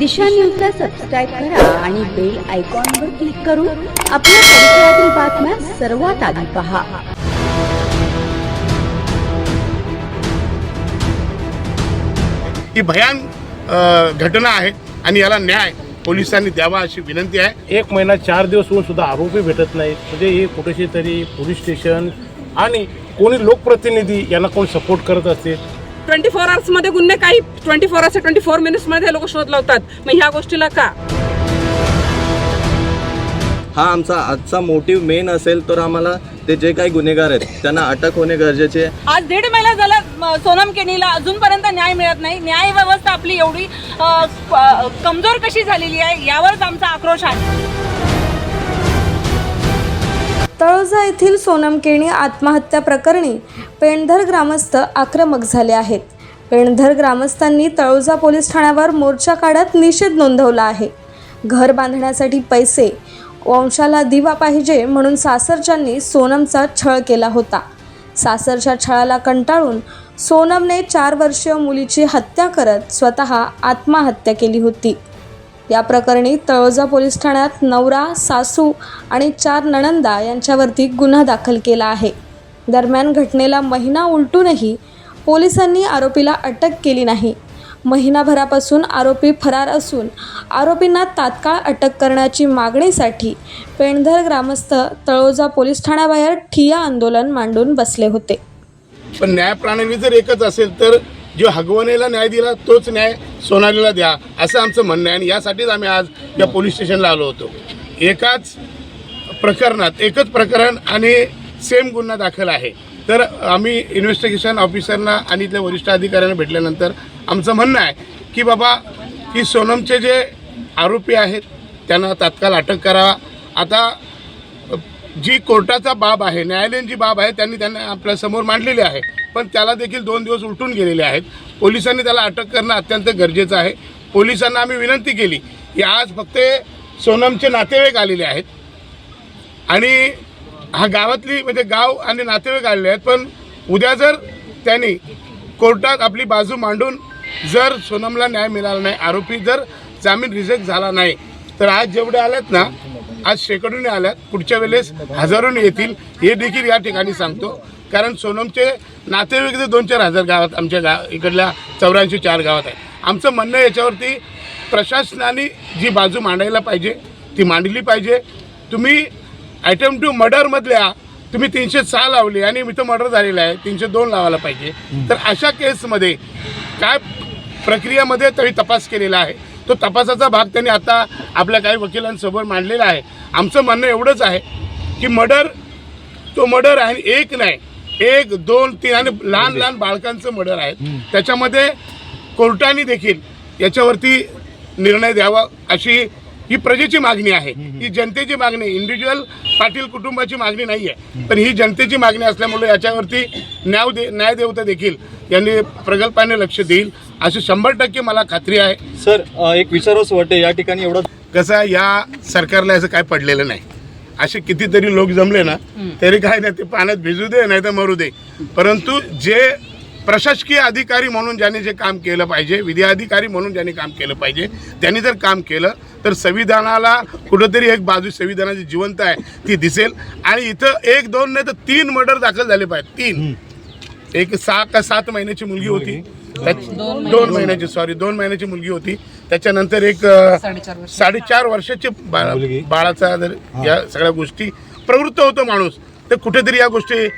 दिशा न्यूजला सबस्क्राईब करा आणि बेल आयकॉनवर क्लिक करून आपल्या परिसरातील बातम्या सर्वात आधी पहा. ही भयान अ, घटना आहे आणि याला न्याय पोलिसांनी द्यावा अशी विनंती आहे. एक महिना चार दिवस होऊन सुद्धा आरोपी भेटत नाहीत. म्हणजे हे कुठेशी तरी पोलीस स्टेशन आणि कोणी लोकप्रतिनिधी यांना कोण सपोर्ट करत असते ट्वेंटी फोरमध्ये गुन्हे काही twenty four hours twenty four मिनिट्समध्ये लोक शोध लावतात. मग ह्या गोष्टीला का? हा आमचा आजचा मोटिव्ह मेन असेल तर आम्हाला ते जे काही गुन्हेगार आहेत त्यांना अटक होणे गरजेचे आहे. आज दीड महिना झाला म, सोनम केनीला अजूनपर्यंत न्याय मिळत नाही. न्याय व्यवस्था आपली एवढी अ, प- कमजोर कशी झालेली आहे यावरच आमचा आक्रोश आहे. तळोजा येथील सोनम केणी आत्महत्या प्रकरणी पेणधर ग्रामस्थ आक्रमक झाले आहेत. पेणधर ग्रामस्थांनी तळोजा पोलीस ठाण्यावर मोर्चा काढत निषेध नोंदवला आहे. घर बांधण्यासाठी पैसे वंशाला दिवा पाहिजे म्हणून सासरच्यांनी सोनमचा छळ केला होता. सासरच्या छळाला कंटाळून सोनमने चार वर्षीय मुलीची हत्या करत स्वतः आत्महत्या केली होती. या प्रकरणी तळोजा पोलीस ठाण्यात नवरा सासू आणि चार नणंदा यांच्यावरती गुन्हा दाखल केला आहे. दरम्यान घटनेला महिना उलटूनही पोलिसांनी आरोपीला अटक केली नाही. महिनाभरापासून आरोपी फरार असून आरोपींना तात्काळ अटक करण्याची मागणीसाठी पेणधर ग्रामस्थ तळोजा पोलीस ठाण्याबाहेर ठिया आंदोलन मांडून बसले होते. पण न्यायप्रणाली जर एकच असेल तर जो हगवणेला न्याय दिला तोच न्याय सोनालीला द्या असं आमचं म्हणणं आहे. आणि यासाठीच आम्ही आज या पोलीस स्टेशनला आलो होतो. एकाच प्रकरणात एकच प्रकरण आणि सेम गुन्हा दाखल आहे. तर आम्ही इन्व्हेस्टिगेशन ऑफिसरना आणि इथल्या वरिष्ठ अधिकाऱ्यांना भेटल्यानंतर आमचं म्हणणं आहे की बाबा की सोनमचे जे आरोपी आहेत त्यांना तात्काळ अटक करावा आता जी कोर्टाचा बाब आहे न्यायालयीन जी बाब आहे त्यांनी त्यांना आपल्यासमोर मांडलेली आहे. पण त्याला देखील दोन दिवस उलटून गेलेले आहेत. पोलिसांनी त्याला अटक करणं अत्यंत गरजेचं आहे. पोलिसांना आम्ही विनंती केली की आज फक्त सोनमचे नातेवाईक आलेले आहेत. आणि हा गावातली म्हणजे गाव आणि नातेवाईक आलेले आहेत पण उद्या जर त्यांनी कोर्टात आपली बाजू मांडून जर सोनमला न्याय मिळाला नाही आरोपी जर जामीन रिजेक्ट झाला नाही तर आज जेवढे आलेत ना आज शेकडोने आल्यात. पुढच्या वेळेस हजारोने येतील. हे देखील या ठिकाणी सांगतो. कारण सोनमचे नातेवाईक जे दोन चार हजार गावात आमच्या गा इकडल्या चौऱ्याऐंशी चार गावात आहे आमचं म्हणणं याच्यावरती प्रशासनाने जी बाजू मांडायला पाहिजे ती मांडली पाहिजे. तुम्ही आयटम टू मर्डरमधल्या तुम्ही तीनशे सहा लावली आणि मी तर मर्डर झालेलं आहे तीनशे दोन लावायला पाहिजे. तर अशा केसमध्ये काय प्रक्रियामध्ये तरी तपास केलेला आहे? तो तपासाचा भाग त्यांनी आता आपल्या काही वकिलांसमोर मांडलेला आहे. आमचं म्हणणं एवढंच आहे की मर्डर तो मर्डर आहे एक नाही. एक दोन तीन आणि लहान लहान बाळकांचं मर्डर आहे. त्याच्यामध्ये कोर्टाने देखील याच्यावरती निर्णय द्यावा अशी ही प्रजेची मागणी आहे. ही जनतेची मागणी इंडिव्हिज्युअल पाटील कुटुंबाची मागणी नाही आहे. पण ही जनतेची मागणी असल्यामुळे याच्यावरती न्याय दे न्याय देवता देखील यांनी प्रगल्पाने लक्ष देईल. अशी शंभर टक्के मला खात्री आहे. सर अ, एक विचारूच वाटते या ठिकाणी एवढं कसं आहे, या सरकारला असं काय पडलेलं नाही. असे कितीतरी लोक जमले ना तरी काय नाही ते पाण्यात भिजू दे नाही तर मरू दे. परंतु जे प्रशासकीय अधिकारी म्हणून ज्यांनी जे काम केलं पाहिजे विधी अधिकारी म्हणून ज्यांनी काम केलं पाहिजे त्यांनी जर काम केलं तर संविधानाला कुठंतरी एक बाजू संविधानाची जिवंत आहे ती दिसेल. आणि इथं एक दोन नाही तर तीन मर्डर दाखल झाले पाहिजे तीन. एक सहा का सात महिन्याची मुलगी होती. दोन महिन्याची. सॉरी दोन महिन्याची मुलगी होती. त्याच्यानंतर एक साडेचार वर्षाची बाळा- बाळाचा जर या सगळ्या गोष्टी प्रवृत्त होतो माणूस. तर कुठेतरी या गोष्टी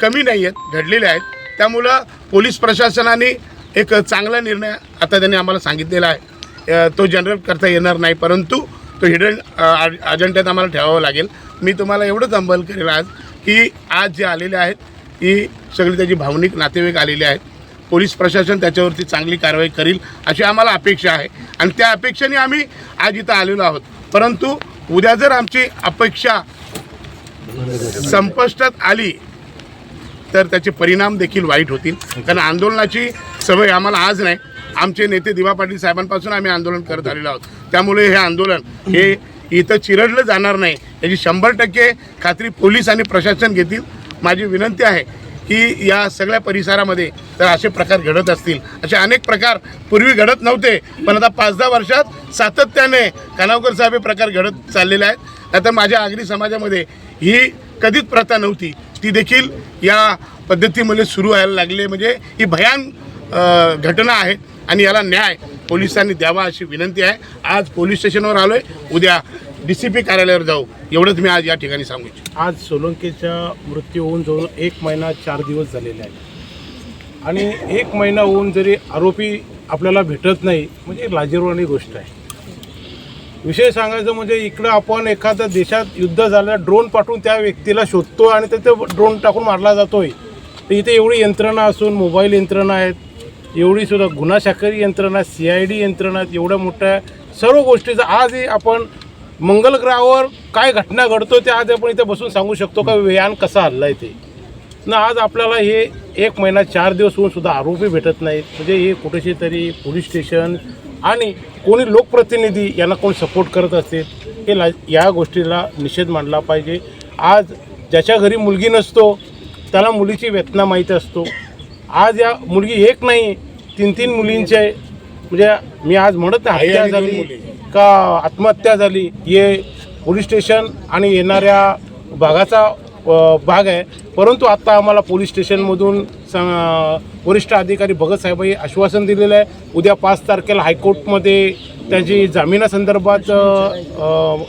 कमी नाही आहेत घडलेल्या आहेत. त्यामुळं पोलीस प्रशासनाने एक चांगला निर्णय आता त्यांनी आम्हाला सांगितलेला आहे. तो जनरल करता येणार नाही परंतु तो हिडन अजेंड्यात आम्हाला ठेवावा लागेल. मी तुम्हाला एवढंच अंबल करेल आज की आज जे आलेले आहेत ही सगळी त्याची भावनिक नातेवाईक आलेले आहेत. पोलीस प्रशासन त्याच्यावरती चांगली कारवाई करील अशी आम्हाला अपेक्षा आहे. आणि त्या अपेक्षेने आम्ही आज इथं आलेलो आहोत. परंतु उद्या जर आमची अपेक्षा संपुष्टात आली तर त्याचे परिणाम देखील वाईट होतील. कारण आंदोलनाची सवय आम्हाला आज नाही. आमचे नेते दिवा पाटील साहेबांपासून आम्ही आंदोलन करत आलेलो आहोत. त्यामुळे हे आंदोलन हे इथं चिरडलं जाणार नाही. याची शंभर टक्के खात्री पोलीस आणि प्रशासन घेतील. माझी विनंती आहे की या सगळ्या परिसरामध्ये तर असे प्रकार घडत असतील. असे अनेक प्रकार पूर्वी घडत नव्हते. पण आता पाच दहा वर्षात सातत्याने कानावकर साहेब हे प्रकार घडत चाललेले आहेत. आता माझ्या आगरी समाजामध्ये ही कधीच प्रथा नव्हती. ती देखील या पद्धतीमध्ये सुरू व्हायला लागली. म्हणजे ही भयान घटना आहे आणि याला न्याय पोलिसांनी द्यावा अशी विनंती आहे. आज पोलीस स्टेशनवर आलो आहे उद्या डी सी पी कार्यालयावर जाऊ. एवढंच मी आज या ठिकाणी सांगू इच्छितो. आज सोलंकीचा मृत्यू होऊन जवळ एक महिना चार दिवस झालेले आहे आणि एक महिना होऊन जरी आरोपी आपल्याला भेटत नाही म्हणजे लाजीरवाणी गोष्ट आहे. विषय सांगायचं म्हणजे इकडं आपण एखाद्या देशात युद्ध झालं ड्रोन पाठवून त्या व्यक्तीला शोधतो आणि तिथे ड्रोन टाकून मारला जातोय. तर इथे एवढी यंत्रणा असून मोबाईल यंत्रणा आहेत एवढी सुद्धा गुन्हा शाखरी यंत्रणा सी आय डी यंत्रणा आहेत एवढ्या मोठ्या सर्व गोष्टीचा आजही आपण मंगल ग्रहावर काय घटना घडतो ते आज आपण इथे बसून सांगू शकतो का? यान कसा हल्लाय ते ना आज आपल्याला हे एक महिना चार दिवस होऊन सुद्धा आरोपी भेटत नाहीत. म्हणजे हे कुठेशी तरी पोलीस स्टेशन आणि कोणी लोकप्रतिनिधी यांना कोण सपोर्ट करत असतील हे ला या गोष्टीला निषेध मांडला पाहिजे. आज ज्याच्या घरी मुलगी नसतो त्याला मुलीची वेतना माहीत असतो. आज या मुलगी एक नाही तीन तीन मुलींचे. म्हणजे मी आज म्हणत नाही हत्या झाली. मुली. का आत्महत्या झाली. हे पोलीस स्टेशन आणि येणाऱ्या भागाचा भाग आहे. परंतु आत्ता आम्हाला पोलीस स्टेशनमधून स- वरिष्ठ अधिकारी भगत हे आश्वासन दिलेलं आहे. उद्या पाच तारखेला हायकोर्टमध्ये त्याची जामिनासंदर्भात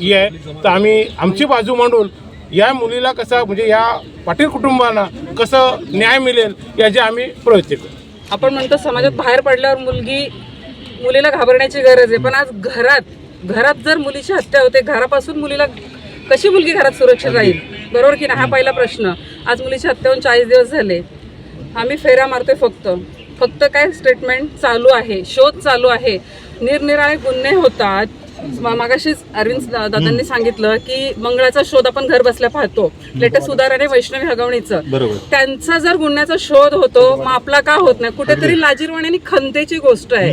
ही आहे. तर आम्ही आमची बाजू मांडून या मुलीला कसं म्हणजे या पाटील कुटुंबांना कसं न्याय मिळेल याचे आम्ही प्रयत्न करू आपण म्हणतो समाजात बाहेर पडल्यावर मुलगी मुलीला घाबरण्याची गरज आहे. पण आज घरात घरात जर मुलीची हत्या होते घरापासून मुलीला कशी मुलगी घरात सुरक्षित राहील? बरोबर की नाही? हा पहिला प्रश्न. आज मुलीची हत्या होऊन चाळीस दिवस झाले. आम्ही फेऱ्या मारतोय फक्त. फक्त काय स्टेटमेंट चालू आहे? शोध चालू आहे. निरनिराळे गुन्हे होतात. मागाशीच अरविंद दादांनी सांगितलं की मंगळाचा शोध आपण घर बसल्या पाहतो. लेटेस्ट उदाहरण वैष्णवी हगवणीचं. त्यांचा जर गुन्ह्याचा शोध होतो मग आपला का होत नाही? कुठेतरी लाजीरवाणी आणि खंतेची गोष्ट आहे.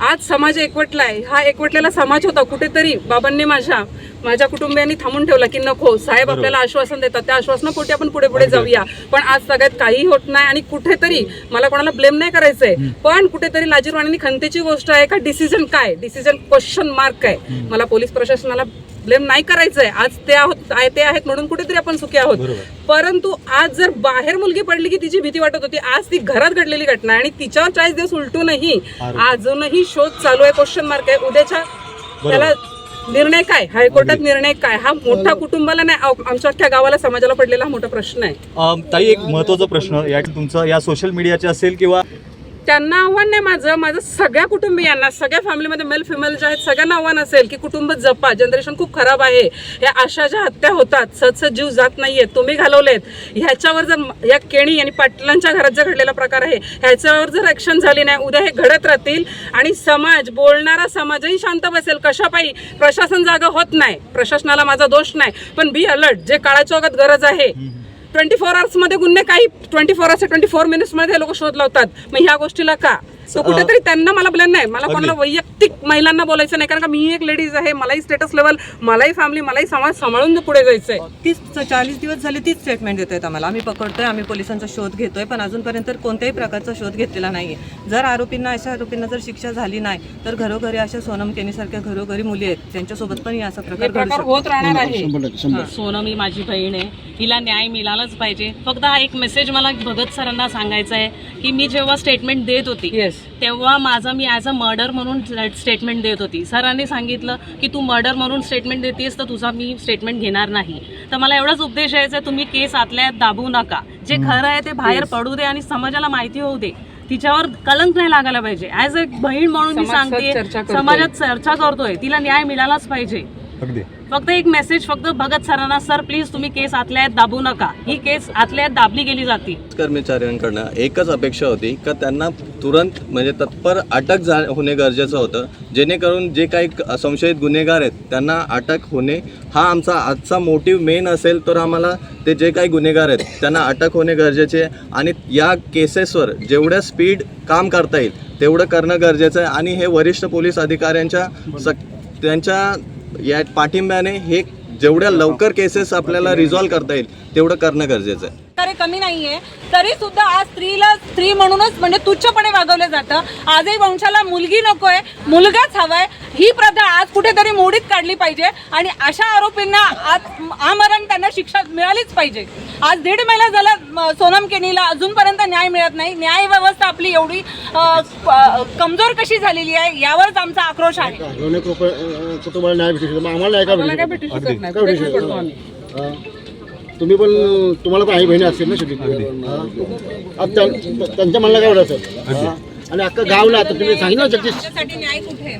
आज समाज एकवटलाय. हा एकवटलेला समाज होता कुठेतरी बाबांनी माझ्या माझ्या कुटुंबियांनी थांबून ठेवला की नको. साहेब आपल्याला आश्वासन देतात. त्या आश्वासनापोटी आपण पुढे पुढे जाऊया. पण आज सगळ्यात काही होत नाही आणि कुठेतरी मला कोणाला ब्लेम नाही करायचंय. पण कुठेतरी लाजीरवाणी खंतेची गोष्ट आहे का? डिसिजन काय? डिसिजन क्वेश्चन मार्क आहे. मला पोलीस प्रशासनाला ब्लेम नाही करायचंय. आज ते आहोत आहे ते आहेत म्हणून कुठेतरी आपण सुखी आहोत. परंतु आज जर बाहेर मुलगी पडली की तिची भीती वाटत होती आज ती घरात घडलेली घटना आणि तिच्यावर चाळीस दिवस उलटूनही अजूनही शोध चालू आहे क्वेश्चन मार्क आहे. उद्याच्या त्याला निर्णय काय? हायकोर्टात निर्णय काय? हा मोठा कुटुंबाला नाही आमच्या अख्ख्या गावाला समाजाला पडलेला हा मोठा प्रश्न आहे. ताई एक महत्त्वाचा प्रश्न या तुमचा या सोशल मीडियाचे असेल किंवा त्यांना आव्हान नाही माझं. माझं सगळ्या कुटुंबियांना सगळ्या फॅमिलीमध्ये मेल फिमेल जे आहेत सगळ्यांना आव्हान असेल की कुटुंब जपा. जनरेशन खूप खराब आहे. या अशा ज्या हत्या होतात सहज जीव जात नाहीयेत तुम्ही घालवलेत. ह्याच्यावर जर या केणी आणि पाटलांच्या घरात जर घडलेला प्रकार आहे ह्याच्यावर जर ॲक्शन झाली नाही उद्या हे घडत राहतील आणि समाज बोलणारा समाजही शांत बसेल. कशापायी? प्रशासन जागा होत नाही. प्रशासनाला माझा दोष नाही. पण बी अलर्ट जे काळाच्या ओघात गरज आहे ट्वेंटी फोर आवर्समध्ये गुन्हे काही twenty four hours twenty four मिनिट्समध्ये लोक शोध लावतात. मग ह्या गोष्टीला का? तो कुठेतरी त्यांना मला ब्लेम नाही. मला कोणाला वैयक्तिक महिलांना बोलायचं नाही कारण का मी एक लेडीज आहे मलाही स्टेटस लेवल मलाही फॅमिली मलाही समाज सांभाळून पुढे जायचंय. तीच चाळीस दिवस झाले तीच स्टेटमेंट देत आहेत आम्हाला. आम्ही पकडतोय आम्ही पोलिसांचा शोध घेतोय पण अजूनपर्यंत कोणत्याही प्रकारचा शोध घेतलेला नाहीये. जर आरोपींना अशा आरोपींना जर शिक्षा झाली नाही तर घरोघरी अशा सोनम केनीसारख्या घरोघरी मुली आहेत. त्यांच्यासोबत पण हे असा प्रकार होत राहणार आहे. सोनम ही माझी बहीण आहे. हिला न्याय मिळालाच पाहिजे. फक्त हा एक मेसेज मला भगत सरांना सांगायचा आहे की मी जेव्हा स्टेटमेंट देत होती येस तेव्हा माझं मी ॲज अ मर्डर म्हणून स्टेटमेंट देत होती. सरांनी सांगितलं की तू मर्डर म्हणून स्टेटमेंट देतेस तर तुझा मी स्टेटमेंट घेणार नाही. तर मला एवढाच उपदेश यायचा आहे, तुम्ही केस आतल्यात दाबू नका. जे खरं आहे ते बाहेर पडू दे आणि समाजाला माहिती होऊ दे. तिच्यावर कलंक नाही लागायला पाहिजे. ॲज अ बहीण म्हणून मी सांगते. समाजात चर्चा करतोय. तिला न्याय मिळालाच पाहिजे. अगदी. फक्त एक मेसेज फक्त भगत सरांना सर प्लीज तुम्ही केस आतल्या आत दाबू नका. ही केस आतल्या आत दाबली गेली जाते. कर्मचाऱ्यांकडनं एकच अपेक्षा होती का त्यांना तुरंत म्हणजे तत्पर अटक झा होणे गरजेचं होतं जेणेकरून जे काही क- संशयित गुन्हेगार आहेत त्यांना अटक होणे हा आमचा आजचा मोटिव्ह मेन असेल तर आम्हाला ते जे काही गुन्हेगार आहेत त्यांना अटक होणे गरजेचे आहे. आणि या केसेसवर जेवढ्या स्पीड काम करता येईल तेवढं करणं गरजेचं आहे. आणि हे वरिष्ठ पोलीस अधिकाऱ्यांच्या सक त्यांच्या या पाठिंब्याने हे जेवढ्या लवकर केसेस आपल्याला रिझॉल्व करता येईल तेवढं करणं गरजेचं आहे. प्रकारे कमी नाहीये. तरी सुद्धा आज स्त्रीला स्त्री म्हणूनच म्हणजे तुच्छपणे वागवलं जातं. आजही वंशाला मुलगी नकोय मुलगाच हवाय. ही प्रथा आज कुठेतरी मोडीत काढली पाहिजे. आणि अशा आरोपींना आज आमरण त्यांना शिक्षा मिळालीच पाहिजे. आज दीड महिना झाला सोनम केनीला अजूनपर्यंत न्याय मिळत नाही. न्याय व्यवस्था आपली एवढी कमजोर कशी झालेली आहे यावरच आमचा आक्रोश आहे. कुटुंबाला न्याय भेटू शकतो आम्हाला नाही? काय भेटू शकत नाही? तुम्ही पण तुम्हाला पण आई बहिणी असतील ना हा. आता त्या- त्यांच्या म्हणणं काय असेल? हा. आणि अख्खा गावला आता तुम्ही सांगितलं ना जगदीश? त्याच्यासाठी न्याय कुठे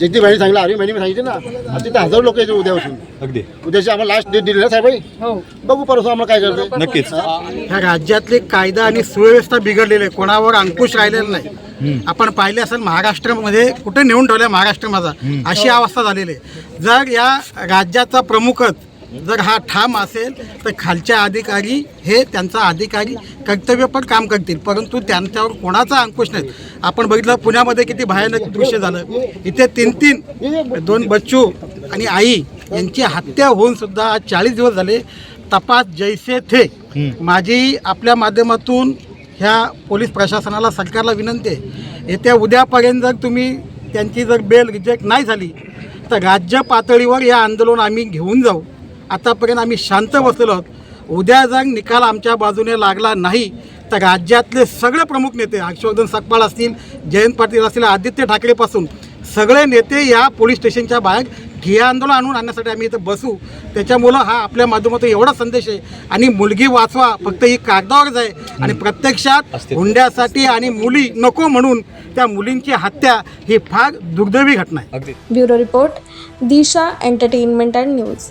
जगदीश बहिणी सांगितलं अरे बहिणी सांगितलं ना. आता तिथे हजार लोक येतील उद्यापासून. अगदी. उद्याची आम्हाला लास्ट डेट दिली ना साहेब हो. बघू परत आम्हाला काय करतो नक्कीच. ह्या राज्यातली कायदा आणि सुव्यवस्था बिघडलेली आहे. कोणावर अंकुश राहिलेला नाही. आपण पाहिले असेल महाराष्ट्रामध्ये कुठे नेऊन ठेवल्या महाराष्ट्र माझा? अशी अवस्था झालेली आहे. जर या राज्याचा प्रमुखच जर हा ठाम असेल तर खालच्या अधिकारी हे त्यांचा अधिकारी कर्तव्य पण काम करतील. परंतु त्यांच्यावर कोणाचा अंकुश नाही. आपण बघितलं पुण्यामध्ये किती भयानक दृश्य झालं. इथे तीन तीन दोन बच्चू आणि आई यांची हत्या होऊन सुद्धा आज चाळीस दिवस झाले. तपास जैसे थे. माझी आपल्या माध्यमातून ह्या पोलीस प्रशासनाला सरकारला विनंती आहे. येत्या उद्यापर्यंत जर तुम्ही त्यांची जर बेल रिजेक्ट नाही झाली तर राज्य पातळीवर या आंदोलन आम्ही घेऊन जाऊ. आतापर्यंत आम्ही शांत बसलेलो आहोत. उद्या जर निकाल आमच्या बाजूने लागला नाही तर राज्यातले सगळे प्रमुख नेते हर्षवर्धन सकपाळ असतील जयंत पाटील असतील आदित्य ठाकरेपासून सगळे नेते या पोलीस स्टेशनच्या बाहेर ठिय्या आंदोलन आणून आणण्यासाठी आम्ही इथं बसू. त्याच्यामुळं हा आपल्या माध्यमातून एवढा संदेश आहे. आणि मुलगी वाचवा फक्त ही कागदावरच आहे. आणि प्रत्यक्षात हुंड्यासाठी आणि मुली नको म्हणून त्या मुलींची हत्या ही फार दुर्दैवी घटना आहे. Bureau report Disha entertainment and news.